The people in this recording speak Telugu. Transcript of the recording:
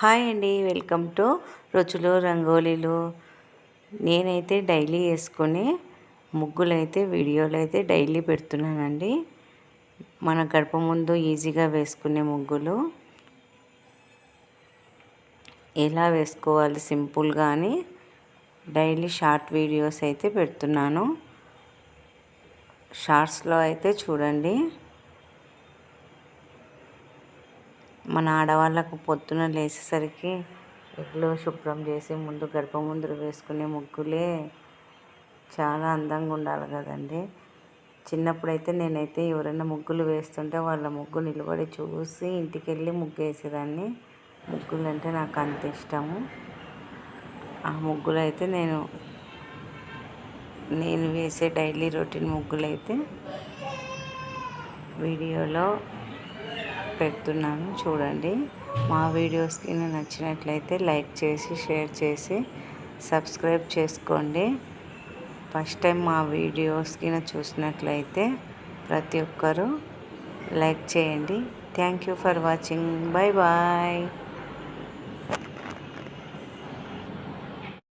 హాయ్ అండి వెల్కమ్ టు రుచులు రంగోలీలు. నేనైతే డైలీ వేసుకునే ముగ్గులు అయితే వీడియోలు అయితే డైలీ పెడుతున్నానండి. మన గడప ముందు ఈజీగా వేసుకునే ముగ్గులు. ఎలా వేసుకోవాలి? సింపుల్గా అని డైలీ షార్ట్ వీడియోస్ అయితే పెడుతున్నాను. షార్ట్స్లో అయితే చూడండి. మన ఆడవాళ్ళకు పొద్దున లేచేసరికి ఇల్లు శుభ్రం చేసి ముందు గడప ముందు వేసుకునే ముగ్గులే చాలా అందంగా ఉండాలి కదండి. చిన్నప్పుడైతే నేనైతే ఎవరైనా ముగ్గులు వేస్తుంటే వాళ్ళ ముగ్గు నిలబడి చూసి ఇంటికి వెళ్ళి ముగ్గు వేసేదాన్ని. ముగ్గులు అంటే నాకు అంత ఇష్టము. ఆ ముగ్గులు అయితే నేను నేను వేసే డైలీ రొటీన్ ముగ్గులు అయితే వీడియోలో పెడుతున్నాను. చూడండి మా వీడియోస్కి నచ్చినట్లయితే లైక్ చేసి షేర్ చేసి సబ్స్క్రైబ్ చేసుకోండి. ఫస్ట్ టైం మా వీడియోస్కి చూసినట్లయితే ప్రతి ఒక్కరూ లైక్ చేయండి. Thank you for watching. Bye bye.